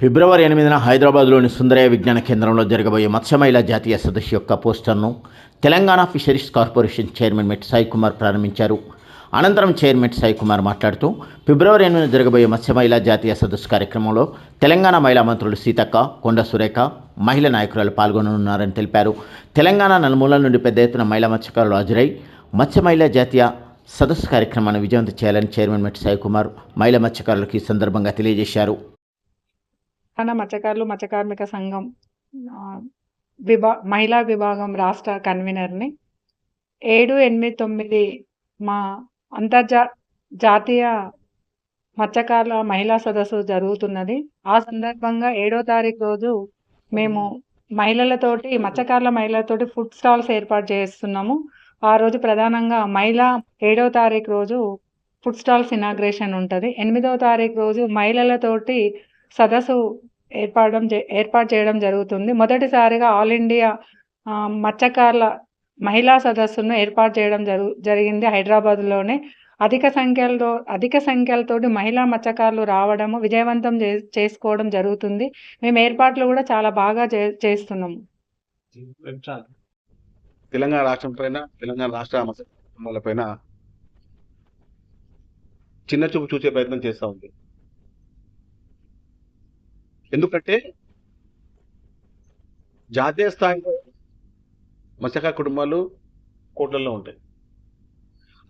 ఫిబ్రవరి ఎనిమిదిన హైదరాబాద్లోని సుందరయ్య విజ్ఞాన కేంద్రంలో జరగబోయే మత్స్యమైల జాతీయ సదస్సు యొక్క పోస్టర్ను Telangana fisheries corporation chairman Met Sai Kumar ప్రారంభించారు. అనంతరం చైర్మన్ సాయి కుమార్ మాట్లాడుతూ ఫిబ్రవరి ఎనిమిదిన జరగబోయే మత్స్యమైల జాతీయ సదస్సు కార్యక్రమంలో తెలంగాణ మహిళా మంత్రులు సీతక్క కొండ సురేఖ మహిళా నాయకురాలు పాల్గొననున్నారని తెలిపారు. తెలంగాణ నలుమూలల నుండి పెద్ద ఎత్తున మహిళా మత్స్యకారులు హాజరై మత్స్యమైల జాతీయ సదస్సు కార్యక్రమాన్ని విజయవంతం చేయాలని చైర్మన్ మెట్ సాయి కుమార్ మహిళా మత్స్యకారులకు ఈ సందర్భంగా తెలియజేశారు. తెలంగాణ మత్స్యకారులు మత్స్యకార్మిక సంఘం విభా మహిళా విభాగం రాష్ట్ర కన్వీనర్ని. ఏడు ఎనిమిది తొమ్మిది మా అంతర్జా జాతీయ మత్స్యకారుల మహిళా సదస్సు జరుగుతున్నది. ఆ సందర్భంగా ఏడో తారీఖు రోజు మేము మహిళలతోటి మత్స్యకారుల మహిళలతోటి ఫుడ్ స్టాల్స్ ఏర్పాటు చేస్తున్నాము. ఆ రోజు ప్రధానంగా మహిళ ఏడో తారీఖు రోజు ఫుడ్ స్టాల్స్ ఇనాగ్రేషన్ ఉంటుంది. ఎనిమిదవ తారీఖు రోజు మహిళలతోటి సదస్సు ఏర్పడడం చే- ఏర్పాటు చేయడం జరుగుతుంది. మొదటిసారిగా ఆల్ ఇండియా మత్స్యకారుల మహిళా సదస్సును ఏర్పాటు చేయడం జరుగు జరిగింది హైదరాబాద్లోనే. అధిక సంఖ్యలో అధిక సంఖ్యలతోటి మహిళా మత్స్యకారులు రావడము విజయవంతం చే చేసుకోవడం జరుగుతుంది. మేము ఏర్పాట్లు కూడా చాలా బాగా చే చేస్తున్నాము. తెలంగాణ రాష్ట్రం పైన తెలంగాణ రాష్ట్ర మత్స్య పైన చిన్న చూపు చూసే ప్రయత్నం చేస్తూ ఉంది. ఎందుకంటే జాతీయ స్థాయిలో మత్స్యకార కుటుంబాలు కోట్లలో ఉంటాయి.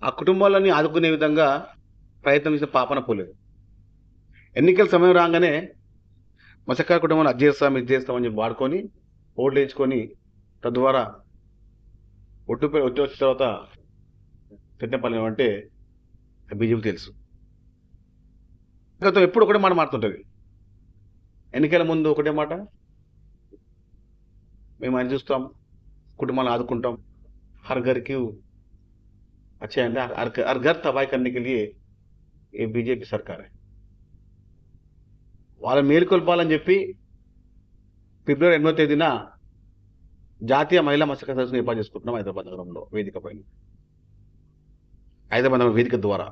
ఆ కుటుంబాలని ఆదుకునే విధంగా ప్రయత్నం చేసిన పాపన పోలేదు. ఎన్నికల సమయం రాగానే మత్స్యకార కుటుంబాన్ని అది చేస్తాం ఇది చేస్తామని చెప్పి వాడుకొని ఓట్లు వేయించుకొని తద్వారా ఒట్టుపై ఒట్టి వచ్చిన తర్వాత తిట్టపల్లి అంటే బీజేపీ తెలుసు. గతం ఎప్పుడు ఒకటే మాట మారుతుంటుంది. ఎన్నికల ముందు ఒకటే మాట మేము ఆయన చూస్తాం కుటుంబాలను ఆదుకుంటాం హర్ ఘర్కి अच्छे हैं हर हर घर तबाही करने के लिए ये బీజేపీ సర్కార్ వాళ్ళ మేలుకొల్పాలని చెప్పి ఫిబ్రవరి ఎనిమిదో తేదీన జాతీయ మహిళా మత్స్యకార సదస్సును ఏర్పాటు చేసుకుంటున్నాం హైదరాబాద్ నగరంలో వేదిక పైన హైదరాబాద్ నగరం వేదిక ద్వారా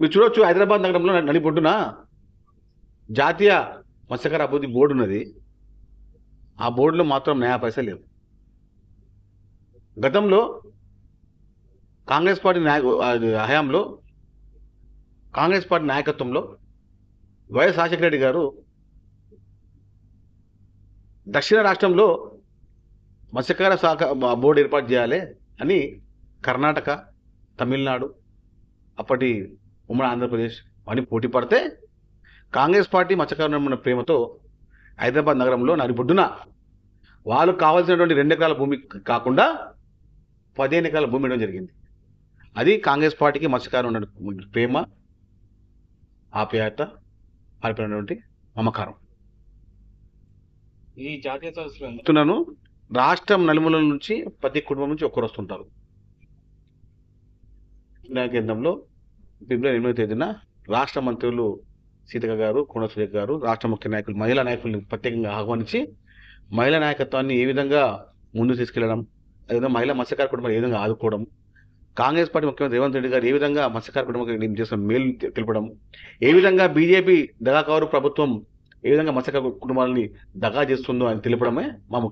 మీరు చూడొచ్చు హైదరాబాద్ నగరంలో నడిపొడ్డున జాతీయ మత్స్యకార అభివృద్ధి బోర్డు ఉన్నది. ఆ బోర్డులో మాత్రం నయా పైసా లేవు. గతంలో కాంగ్రెస్ పార్టీ నాయక హయాంలో కాంగ్రెస్ పార్టీ నాయకత్వంలో వైఎస్ రాజశేఖర రెడ్డి గారు దక్షిణ రాష్ట్రంలో మత్స్యకార శాఖ బోర్డు ఏర్పాటు చేయాలి అని కర్ణాటక తమిళనాడు అప్పటి ఉమ్మడి ఆంధ్రప్రదేశ్ అని పోటీ పడితే కాంగ్రెస్ పార్టీ మత్స్యకారుల ప్రేమతో హైదరాబాద్ నగరంలో నడిబొడ్డున వాళ్ళు కావాల్సినటువంటి రెండు ఎకరాల భూమి కాకుండా పదిహేను ఎకరాల భూమి ఇవ్వడం జరిగింది. అది కాంగ్రెస్ పార్టీకి మత్స్యకారం ఉన్న ప్రేమ ఆప్యాయత వారిపైనటువంటి మమకారం. ఈ జాతీయ సదస్సులో చెప్తున్నాను రాష్ట్రం నలుమూలల నుంచి ప్రతి కుటుంబం నుంచి ఒక్కరు వస్తుంటారు. కేంద్రంలో ఫిబ్రవరి ఎనిమిదో తేదీన రాష్ట్ర మంత్రులు సీతక గారు కోన సురేఖ గారు రాష్ట్ర ముఖ్య నాయకులు మహిళా నాయకుల్ని ప్రత్యేకంగా ఆహ్వానించి మహిళా నాయకత్వాన్ని ఏ విధంగా ముందు తీసుకెళ్ళడం అదేవిధంగా మహిళా మత్స్యకార కుటుంబాలు ఏ విధంగా ఆదుకోవడం కాంగ్రెస్ పార్టీ ముఖ్యమంత్రి రేవంత్ రెడ్డి గారు ఏ విధంగా మత్స్యకార కుటుంబానికి చేసిన మేలు తెలపడం ఏ విధంగా బీజేపీ దగాకారు ప్రభుత్వం ఏ విధంగా మత్స్యకార కుటుంబాలని దగా చేస్తుందో అని తెలపడమే మా ముఖ్య